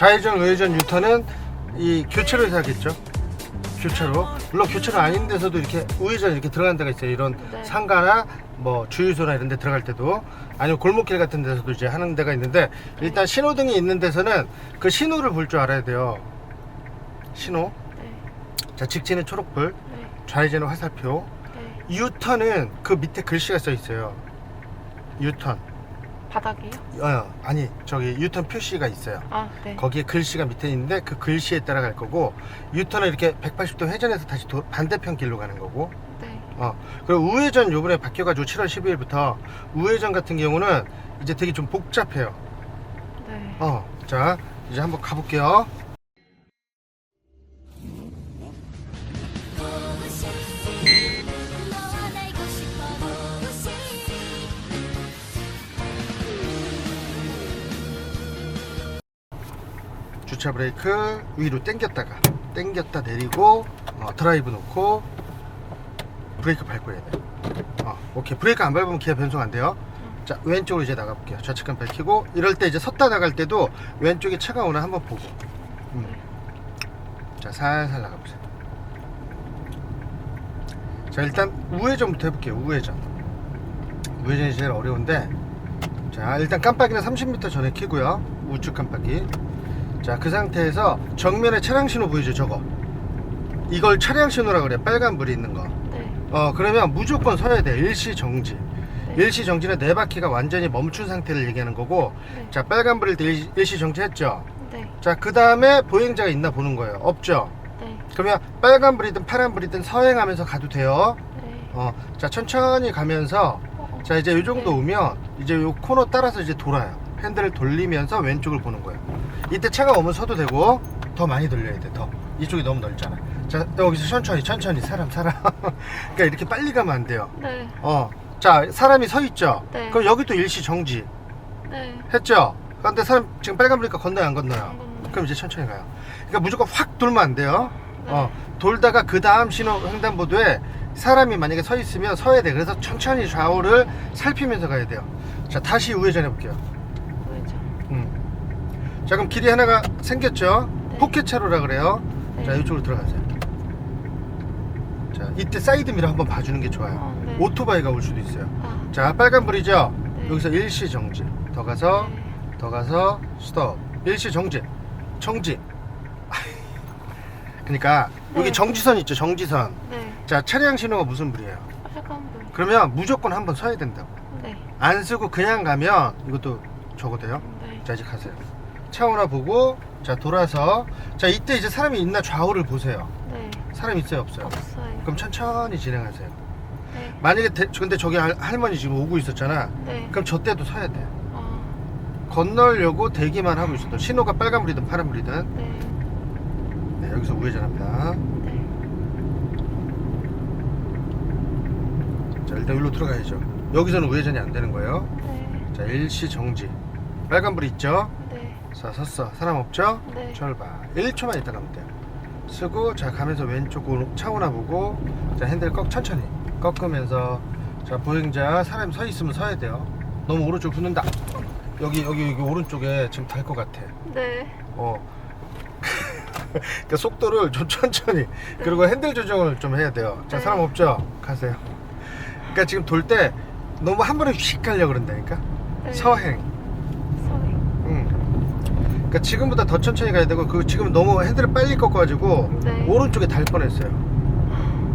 좌회전, 우회전 유턴은 이 교차로 해서 하겠죠. 교차로. 물론 교차로 아닌 데서도 이렇게 우회전 이렇게 들어가는 데가 있어요. 이런 네. 상가나 뭐 주유소나 이런 데 들어갈 때도 아니면 골목길 같은 데서도 이제 하는 데가 있는데 일단 신호등이 있는 데서는 그 신호를 볼 줄 알아야 돼요. 신호. 네. 자, 직진은 초록불, 네. 좌회전은 화살표, 네. 유턴은 그 밑에 글씨가 써 있어요. 유턴. 바닥이요? 어, 아니, 저기 유턴 표시가 있어요. 아, 네. 거기에 글씨가 밑에 있는데 그 글씨에 따라 갈 거고 유턴은 이렇게 180도 회전해서 다시 도- 반대편 길로 가는 거고 네. 어 그리고 우회전 요번에 바뀌어가지고 7월 12일부터 우회전 같은 경우는 이제 되게 좀 복잡해요 네. 어자 이제 한번 가볼게요 주차 브레이크 위로 당겼다가 당겼다 내리고 어, 드라이브 놓고 브레이크 밟고 해야 돼. 어, 오케이. 브레이크 안 밟으면 기아 변속 안 돼요. 자 왼쪽으로 이제 나가볼게요. 좌측간 밝히고. 이럴 때 이제 섰다 나갈 때도 왼쪽에 차가 오나 한번 보고. 음. 자 살살 나가보세요. 자 일단 우회전부터 해볼게요. 우회전. 우회전이 제일 어려운데. 자 일단 깜빡이는 30m 전에 켜고요. 우측 깜빡이 자 그 상태에서 정면에 차량 신호 보이죠 저거 이걸 차량 신호라 그래 빨간 불이 있는 거 네. 어 그러면 무조건 서야 돼 일시 정지 네. 일시 정지는 네 바퀴가 완전히 멈춘 상태를 얘기하는 거고 네. 자 빨간불일 때 일- 일시 정지했죠 네. 자그 다음에 보행자가 있나 보는 거예요 없죠 네. 그러면 빨간 불이든 파란 불이든 서행하면서 가도 돼요 네. 어자 천천히 가면서 어, 자 이제 이 정도 네. 오면 이제 요 코너 따라서 이제 돌아요 핸들을 돌리면서 왼쪽을 보는 거예요 이때 차가 오면 서도 되고 더 많이 돌려야 돼 더 이쪽이 너무 넓잖아 자 여기서 천천히 천천히 사람 사람 그러니까 이렇게 빨리 가면 안 돼요 네. 어 자 사람이 서 있죠 네. 그럼 여기 또 일시 정지 네. 했죠 근데 사람 지금 빨간불이니까 건너요 안 건너요 한 번. 그럼 이제 천천히 가요 그러니까 무조건 확 돌면 안 돼요 네. 어 돌다가 그 다음 신호 횡단보도에 사람이 만약에 서 있으면 서야 돼 그래서 천천히 좌우를 살피면서 가야 돼요 자 다시 우회전 해 볼게요 우회전. 음. 자 그럼 길이 하나가 생겼죠 네. 포켓차로라 그래요 네. 자 이쪽으로 들어가세요 자 이때 사이드미러 한번 봐주는 게 좋아요 어, 네. 오토바이가 올 수도 있어요 아. 자 빨간불이죠 네. 여기서 일시 정지 더 가서 네. 더 가서 스톱 일시 정지 정지 그러니까 여기 네. 정지선 있죠 정지선 네. 자 차량 신호가 무슨 불이에요 빨간불. 그러면 무조건 한번 서야 된다고 네. 안 쓰고 그냥 가면 이것도 적어도요 네. 자 이제 가세요 차 오나 보고 자 돌아서 자 이때 이제 사람이 있나 좌우를 보세요 네. 사람 있어요 없어요 없어요. 그럼 천천히 진행하세요 네. 만약에 대- 근데 저기 할- 할머니 지금 오고 있었잖아 네. 그럼 저 때도 서야 돼 아. 건널려고 대기만 하고 있어도 신호가 빨간불이든 파란불이든 네. 네, 여기서 우회전합니다 네. 자 일단 여기로 들어가야죠 여기서는 우회전이 안 되는 거예요 네. 자 일시 정지 빨간불 있죠 네. 자 섰어. 사람 없죠? 네. 출발 1초만 있다 가면 돼요 쓰고 자 가면서 왼쪽으로 차오나 보고 자 핸들 꺾 천천히. 꺾으면서 자 보행자 사람이 서 있으면 서야 돼요. 너무 오른쪽 붙는다. 여기 여기 여기 오른쪽에 지금 달 것 같아. 네. 어. 그러니까 속도를 좀 천천히. 그리고 핸들 조정을 좀 해야 돼요. 자 네. 사람 없죠? 가세요. 그러니까 지금 돌 때 너무 한 번에 휙 가려고 그런다니까? 네. 서행. 음. 그러니까 지금보다 더 천천히 가야 되고 그 지금 너무 핸들을 빨리 꺾어가지고 네. 오른쪽에 달 뻔했어요.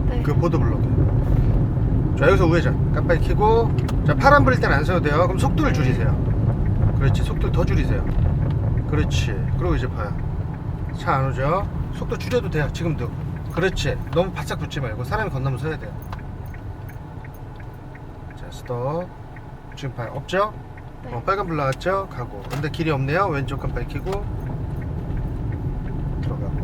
네. 그 보드 블록에. 자 여기서 우회전 깜빡이 켜고 자 파란 불일 때는 안 써도 돼요. 그럼 속도를 줄이세요. 그렇지 속도를 더 줄이세요. 그렇지. 그리고 이제 봐요. 차 안 오죠? 속도 줄여도 돼요. 지금도. 그렇지. 너무 바싹 붙지 말고 사람이 건너면 서야 돼요. 자 스톱. 지금 봐요. 없죠? 네. 어, 빨간 불 나왔죠? 가고. 근데 길이 없네요. 왼쪽 깜빡이 켜고 들어가고.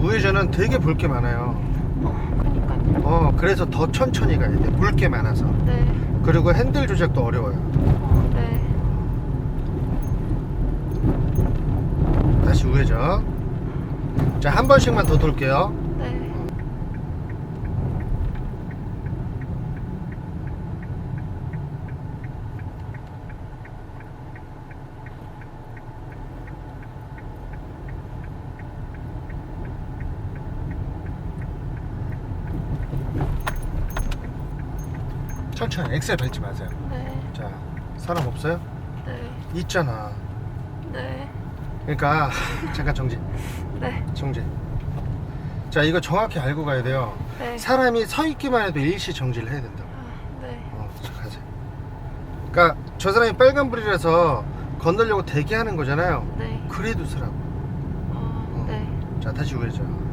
우회전은 되게 볼 게 많아요. 어, 그니까요. 어, 그래서 더 천천히 가야 돼. 볼 게 많아서. 네. 그리고 핸들 조작도 어려워요. 어, 네. 다시 우회전. 자, 한 번씩만 더 돌게요. 네. 천천히 엑셀 밟지 마세요 네. 자 사람 없어요? 네. 있잖아 네. 그러니까 잠깐 정지 네. 정지 자 이거 정확히 알고 가야 돼요 네. 사람이 서 있기만 해도 일시 정지를 해야 된다고 아, 네. 어, 자, 가세요 그러니까 저 사람이 빨간불이라서 건너려고 대기하는 거잖아요 네. 그래도 서라고 어, 네. 자 다시 우회전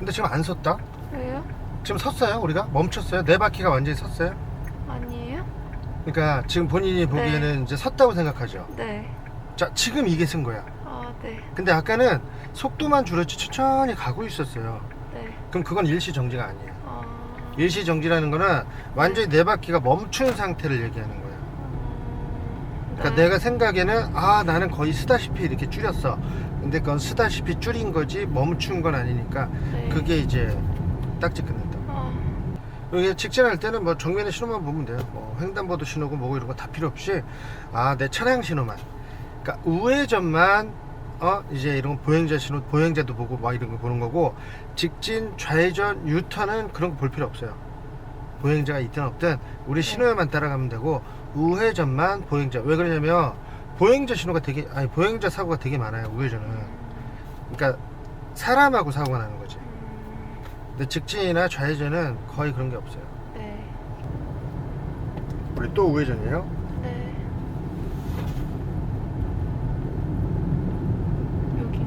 근데 지금 안 섰다? 왜요? 지금 섰어요 우리가? 멈췄어요? 네 바퀴가 완전히 섰어요? 아니에요? 그러니까 지금 본인이 보기에는 이제 섰다고 생각하죠 네. 자 지금 이게 쓴 거야 아, 네. 근데 아까는 속도만 줄였지 천천히 가고 있었어요 네. 그럼 그건 일시 정지가 아니에요 아. 일시 정지라는 거는 완전히 네 바퀴가 멈춘 상태를 얘기하는 거예요. 음, 그러니까 네. 내가 생각에는 아 나는 거의 쓰다시피 이렇게 줄였어. 근데 그건 쓰다시피 줄인 거지 멈춘 건 아니니까 네. 그게 이제 딱지 끊는다. 아, 여기 직진할 때는 뭐 정면에 신호만 보면 돼요. 뭐 횡단보도 신호고 뭐고 이런 거 다 필요 없이 아 내 차량 신호만. 그러니까 우회전만 어 이제 이런 거 보행자 신호 보행자도 보고 막 이런 거 보는 거고 직진 좌회전 유턴은 그런 거 볼 필요 없어요. 보행자가 있든 없든 우리 네. 신호에만 따라가면 되고 우회전만 보행자 왜 그러냐면 보행자 신호가 되게 아니 보행자 사고가 되게 많아요 우회전은 그러니까 사람하고 사고가 나는 거지 음, 근데 직진이나 좌회전은 거의 그런 게 없어요 네. 우리 또 우회전이에요 네. 여기.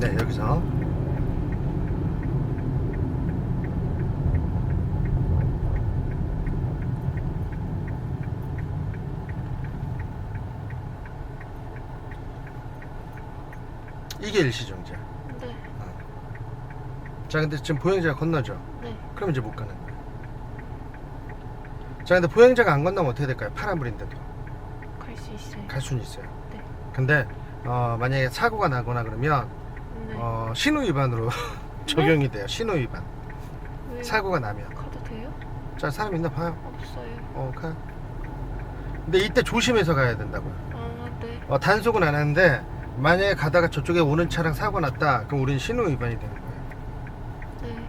네 여기서 이게 일시정지야 네. 자 근데 지금 보행자가 건너죠 네. 그럼 이제 못 가는 거예요 자 근데 보행자가 안 건너면 어떻게 될까요 파란불인데도 갈 수 있어요. 갈 수는 있어요 네. 근데 어, 만약에 사고가 나거나 그러면 네. 어, 신호 위반으로 적용이 돼요 신호 위반 왜 사고가 나면 가도 돼요? 자 사람 있나 봐요 없어요. 어 가. 근데 이때 조심해서 가야 된다고요 아, 네. 어, 단속은 안 하는데 만약에 가다가 저쪽에 오는 차량 사고 났다 그럼 우리는 신호 위반이 되는 거예요. 네.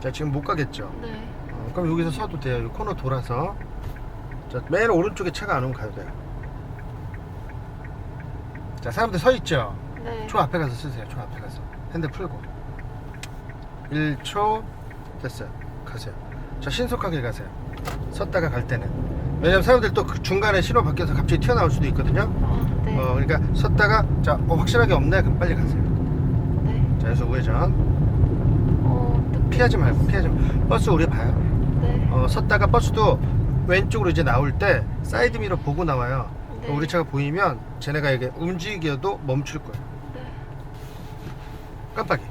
자 지금 못 가겠죠? 네. 어, 그럼 여기서 서도 돼요. 이 코너 돌아서. 자, 맨 오른쪽에 차가 안 오면 가도 돼요. 자 사람들 서 있죠? 네. 초 앞에 가서 쓰세요. 초 앞에 가서. 핸들 풀고. 1초 됐어요. 가세요. 자 신속하게 가세요. 섰다가 갈 때는. 왜냐면 사람들 또 그 중간에 신호 바뀌어서 갑자기 튀어나올 수도 있거든요. 아, 네. 어 그러니까 섰다가 자 어, 확실하게 없네 그럼 빨리 가세요 네. 자 여기서 우회전 어, 어떡해. 피하지 말고 피하지 말고 버스 우리 봐요 네. 어, 섰다가 버스도 왼쪽으로 이제 나올 때 사이드 미러 보고 나와요 네. 우리 차가 보이면 쟤네가 이게 움직여도 멈출 거예요 네. 깜빡이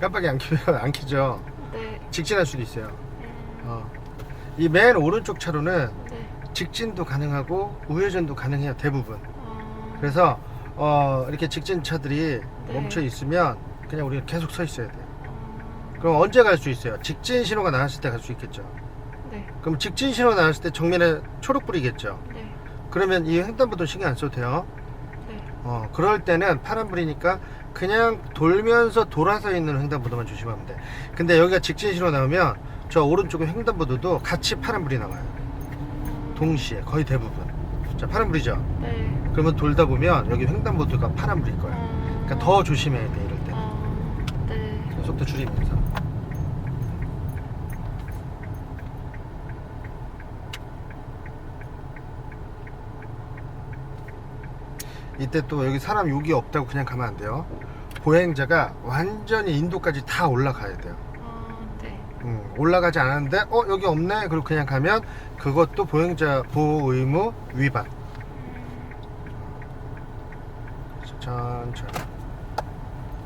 깜빡이 안 켜면 안 켜죠 네. 직진할 수도 있어요 음, 어. 이맨 오른쪽 차로는 네. 직진도 가능하고 우회전도 가능해요 대부분 아, 그래서 어, 이렇게 직진 차들이 네. 멈춰 있으면 그냥 우리가 계속 서 있어야 돼요 아, 그럼 언제 갈 수 있어요 직진 신호가 나왔을 때 갈 수 있겠죠 네. 그럼 직진 신호 나왔을 때 정면에 초록불이겠죠 네. 그러면 이 횡단보도 신경 안 써도 돼요 네. 어, 그럴 때는 파란불이니까 그냥 돌면서 돌아서 있는 횡단보도만 조심하면 돼. 근데 여기가 직진 신호 나오면 저 오른쪽에 횡단보도도 같이 파란불이 나와요. 동시에 거의 대부분. 자, 파란불이죠. 네. 그러면 돌다 보면 여기 횡단보도가 파란불일 거야. 아, 그러니까 더 조심해야 돼 이럴 때. 아, 네. 속도 줄이면서. 이때 또 여기 사람 욕이 없다고 그냥 가면 안 돼요. 보행자가 완전히 인도까지 다 올라가야 돼요. 올라가지 않았는데 어 여기 없네 그리고 그냥 가면 그것도 보행자 보호 의무 위반. 천천히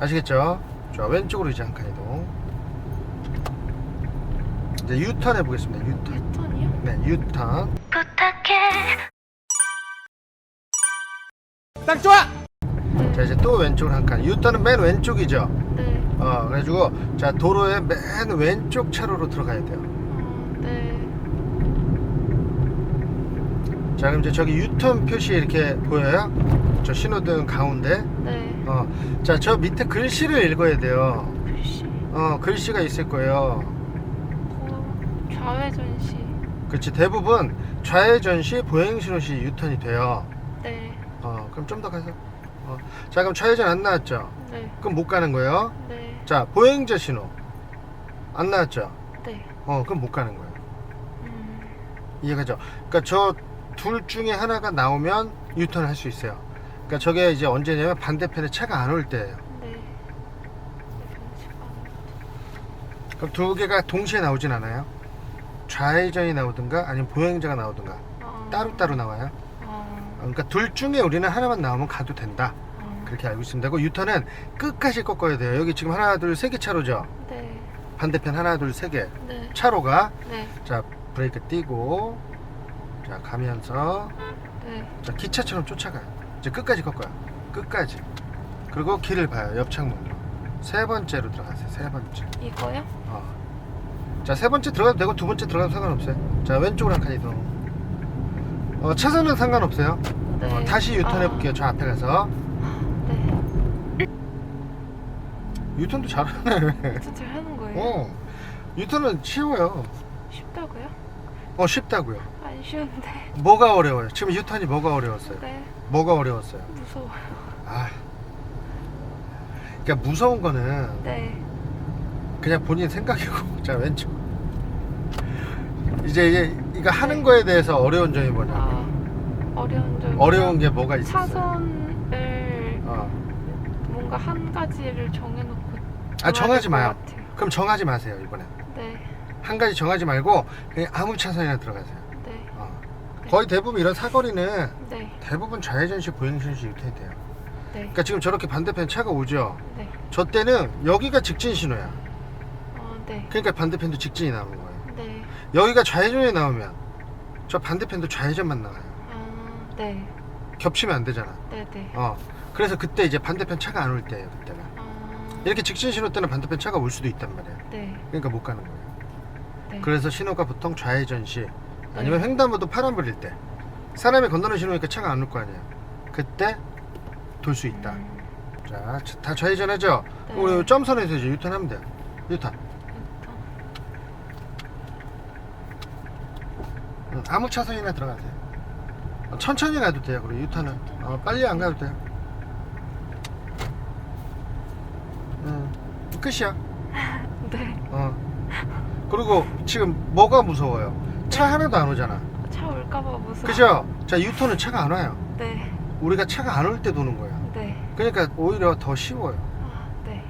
아시겠죠? 자 왼쪽으로 이제 한칸 이동. 이제 유턴 해보겠습니다. 유턴. 유턴이요? 네, 유턴. 부탁해. 딱 좋아. 자 이제 또 왼쪽으로 한칸 유턴은 맨 왼쪽이죠 네. 어 그래가지고 자 도로의 맨 왼쪽 차로로 들어가야 돼요 아, 네. 자 그럼 이제 저기 유턴 표시 이렇게 보여요 저 신호등 가운데 네. 어자 저 밑에 글씨를 읽어야 돼요 글씨. 어 글씨가 있을 거예요 좌회전 시. 그렇지 대부분 좌회전 시 보행 신호 시 유턴이 돼요 네. 어 그럼 좀 더 가서 어, 자 그럼 좌회전 안 나왔죠? 네. 그럼 못 가는 거예요 네. 자 보행자 신호 안 나왔죠? 네. 어 그럼 못 가는 거예요 음. 이해가죠? 그러니까 저 둘 중에 하나가 나오면 유턴을 할수 있어요. 그러니까 저게 이제 언제냐면 반대편에 차가 안 올 때예요. 네. 그럼 두 개가 동시에 나오진 않아요. 좌회전이 나오든가 아니면 보행자가 나오든가 아. 따로따로 나와요. 아. 그러니까 둘 중에 우리는 하나만 나오면 가도 된다. 아. 그렇게 알고 있으면 되고 유턴은 끝까지 꺾어야 돼요. 여기 지금 하나 둘 세 개 차로죠. 네. 반대편 하나 둘 세 개 네. 차로가 네. 자 브레이크 띄고 자 가면서 네. 자 기차처럼 쫓아가요 이제 끝까지 꺾어요 끝까지 그리고 길을 봐요 옆 창문으로 세 번째로 들어가세요 세 번째 이거요? 어. 자 세 번째 들어가도 되고 두 번째 들어가도 상관없어요 자 왼쪽으로 한 칸 이동 어, 차선은 상관없어요 네. 어, 다시 유턴해 아. 볼게요 저 앞에 가서 네. 유턴도 잘하네 진짜 하는 거예요? 어 유턴은 쉬워요 쉽다고요? 어 쉽다고요 안 쉬운데. 뭐가 어려워요 지금 유턴이 뭐가 어려웠어요 네. 뭐가 어려웠어요 무서워요. 아 그러니까 무서운 거는 네. 그냥 본인 생각이고 자 왼쪽 이제 이게 이거 하는 네. 거에 대해서 어려운 점이 뭐냐 아. 어려운 점. 어려운 게 뭐가 있었어요 차선을 어. 뭔가 한 가지를 정해놓고. 아 정하지 될것 마요 같아요. 그럼 정하지 마세요 이번에 네. 한 가지 정하지 말고 그냥 아무 차선이나 들어가세요 네. 어. 거의 대부분 이런 사거리는 네. 대부분 좌회전시 보행전시 이렇게 돼요 네. 그러니까 지금 저렇게 반대편 차가 오죠 네. 저 때는 여기가 직진 신호야 어, 네. 그러니까 반대편도 직진이 나오는 거예요 네. 여기가 좌회전이 나오면 저 반대편도 좌회전만 나와요 아, 네. 겹치면 안 되잖아. 네, 네. 어. 그래서 그때 이제 반대편 차가 안 올 때예요 그때가 아, 이렇게 직진 신호 때는 반대편 차가 올 수도 있단 말이에요. 네. 그러니까 못 가는 거예요. 네. 그래서 신호가 보통 좌회전 시 아니면 횡단보도 파란불일 때 사람이 건너는 신호니까 차가 안 올 거 아니에요. 그때 돌 수 있다. 음, 자다 좌회전하죠? 네. 우리 점선에서 이제 유턴하면 돼요. 유턴. 일단, 응, 아무 차선이나 들어가세요. 어, 천천히 가도 돼요 그리고 유턴은 어, 빨리 안 가도 돼요 응, 끝이야 네. 어. 그리고 지금 뭐가 무서워요? 차 하나도 안 오잖아. 차 올까봐 무서워. 그죠? 자, 유턴은 차가 안 와요. 네. 우리가 차가 안 올 때 도는 거야. 네. 그러니까 오히려 더 쉬워요. 아, 네.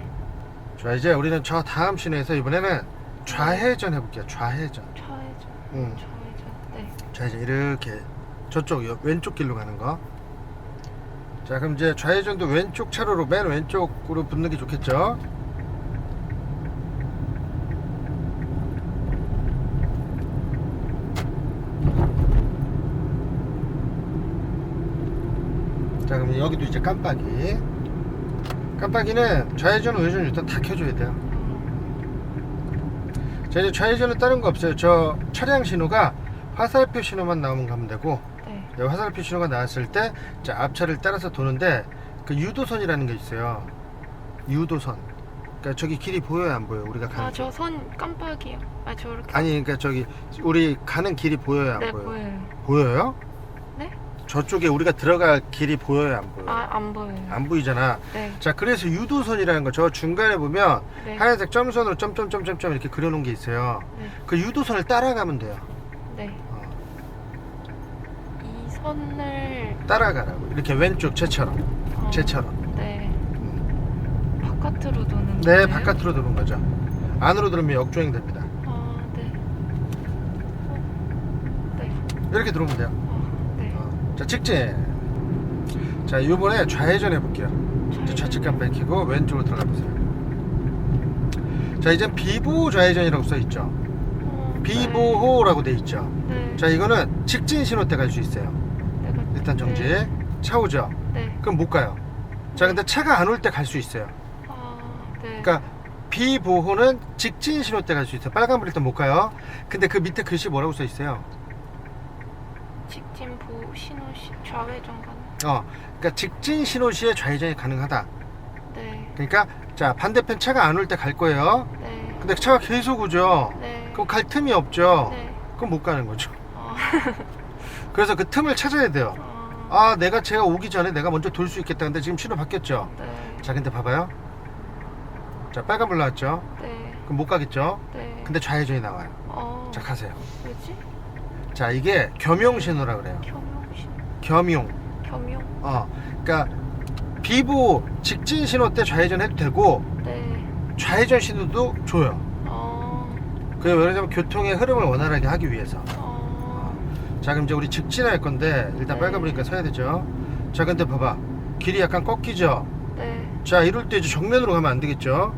자, 이제 우리는 저 다음 시내에서 이번에는 좌회전 해볼게요. 좌회전. 좌회전. 응. 좌회전. 네. 자, 이제 이렇게 저쪽 여- 왼쪽 길로 가는 거. 자, 그럼 이제 좌회전도 왼쪽 차로로 맨 왼쪽으로 붙는 게 좋겠죠? 자, 그럼 여기도 이제 깜빡이. 깜빡이는 좌회전, 우회전 일단 다 켜줘야 돼요. 자, 이제 좌회전은 다른 거 없어요. 저 차량 신호가 화살표 신호만 나오면 가면 되고, 화살표 신호가 나왔을 때 자, 앞차를 따라서 도는데 그 유도선이라는 게 있어요. 유도선. 그러니까 저기 길이 보여요, 안 보여요? 우리가 가는 아, 길. 저 선 깜빡이요. 아, 저렇게. 아니, 그러니까 저기 우리 가는 길이 보여요, 안 네, 보여요? 보여요. 보여요? 네? 저쪽에 우리가 들어갈 길이 보여요, 안 보여요? 아, 안 보여요. 안 보이잖아. 네. 자, 그래서 유도선이라는 거 저 중간에 보면 네. 하얀색 점선으로 점점점점점 이렇게 그려 놓은 게 있어요. 네. 그 유도선을 따라가면 돼요. 네. 선을 따라가라고. 이렇게 왼쪽 쟤처럼. 어, 쟤처럼. 네. 음. 바깥으로 도는 네, 거예요? 바깥으로 들어온 거죠. 안으로 들으면 역주행 됩니다. 아, 네. 어, 네. 이렇게 들어오면 돼요. 어, 네. 어. 자, 직진. 자, 이번에 좌회전 해볼게요. 이제 좌측 깜빡이 켜고 왼쪽으로 들어가 보세요. 자, 이제 비보호 좌회전이라고 써 있죠. 어, 비보호라고 돼 있죠. 네. 네. 자, 이거는 직진 신호 때 갈 수 있어요. 일단 정지. 네. 차 오죠. 네. 그럼 못 가요. 자, 근데 차가 안 올 때 갈 수 있어요. 아, 네. 그러니까 비보호는 직진 신호 때 갈 수 있어요. 빨간불일 때 못 가요. 근데 그 밑에 글씨 뭐라고 써 있어요? 직진 전부 신호 시 좌회전 가능. 어, 그러니까 직진 신호 시에 좌회전이 가능하다. 네. 그러니까 자 반대편 차가 안 올 때 갈 거예요. 네. 근데 차가 계속 오죠. 네. 그럼 갈 틈이 없죠. 네. 그럼 못 가는 거죠. 어. 그래서 그 틈을 찾아야 돼요. 어. 아, 내가 제가 오기 전에 내가 먼저 돌 수 있겠다. 근데 지금 신호 바뀌었죠. 네. 자, 근데 봐봐요. 자, 빨간불 나왔죠. 네. 그럼 못 가겠죠. 네. 근데 좌회전이 나와요. 어. 자, 가세요. 뭐지? 자, 이게 겸용 신호라 그래요. 겸용 신 겸용. 겸용. 어, 그러니까 비보 직진 신호 때 좌회전 해도 되고 네. 좌회전 신호도 줘요. 어. 그 왜냐면 교통의 흐름을 원활하게 하기 위해서. 어. 자, 그럼 이제 우리 직진할 건데 일단 네. 빨간불이니까 서야 되죠. 자, 근데 봐봐. 길이 약간 꺾이죠. 네. 자, 이럴 때 이제 정면으로 가면 안 되겠죠.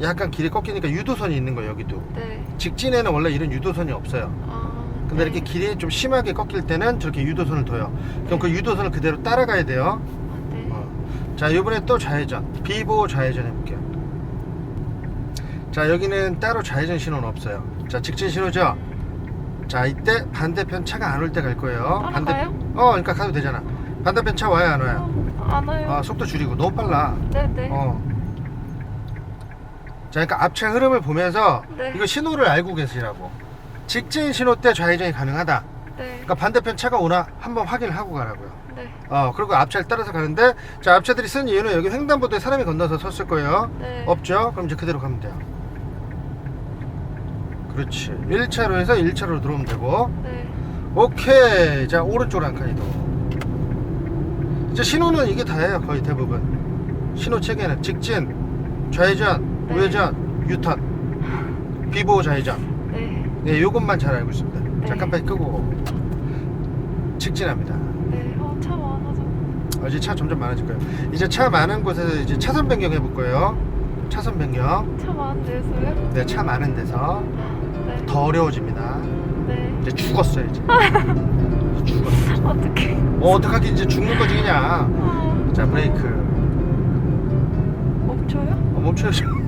약간 길이 꺾이니까 유도선이 있는 거예요, 여기도. 네. 직진에는 원래 이런 유도선이 없어요. 어. 근데 네. 이렇게 길이 좀 심하게 꺾일 때는 저렇게 유도선을 둬요. 그럼 그 유도선을 그대로 따라가야 돼요. 아, 네. 어. 자, 이번에 또 좌회전. 비보 좌회전 해볼게요. 자, 여기는 따로 좌회전 신호는 없어요. 자, 직진 신호죠? 자, 이때 반대편 차가 안 올 때 갈 거예요. 따라 가요? 어, 그러니까 가도 되잖아. 반대편 차 와요, 안 와요? 어, 안 와요. 아, 속도 줄이고. 너무 빨라. 네네. 어. 자, 그러니까 앞차 흐름을 보면서 네. 이거 신호를 알고 계시라고. 직진 신호 때 좌회전이 가능하다. 네. 그러니까 반대편 차가 오나 한번 확인을 하고 가라고요. 네. 어, 그리고 앞차를 따라서 가는데, 자, 앞차들이 쓴 이유는 여기 횡단보도에 사람이 건너서 섰을 거예요. 네. 없죠? 그럼 이제 그대로 가면 돼요. 그렇지. 1차로에서 1차로로 들어오면 되고. 네. 오케이. 자, 오른쪽으로 한 칸 이동. 이제 신호는 이게 다예요. 거의 대부분. 신호 체계는 직진, 좌회전, 네. 우회전, 유턴, 비보 좌회전. 네. 네, 요것만 잘 알고 있습니다. 자, 네. 깜빡이 끄고. 직진합니다. 네. 어, 차 많아서. 어, 이제 차 점점 많아질 거예요. 이제 차 많은 곳에서 이제 차선 변경 해볼 거예요. 차선 변경. 차 많은 데서요? 네, 차 많은 데서 네. 더 어려워집니다. 네. 이제 죽었어요, 이제. 죽었어. 어떻게? 어, 어떡하게 이제 죽는 거지, 그냥. 어, 자, 브레이크. 멈춰요? 어, 멈춰야죠.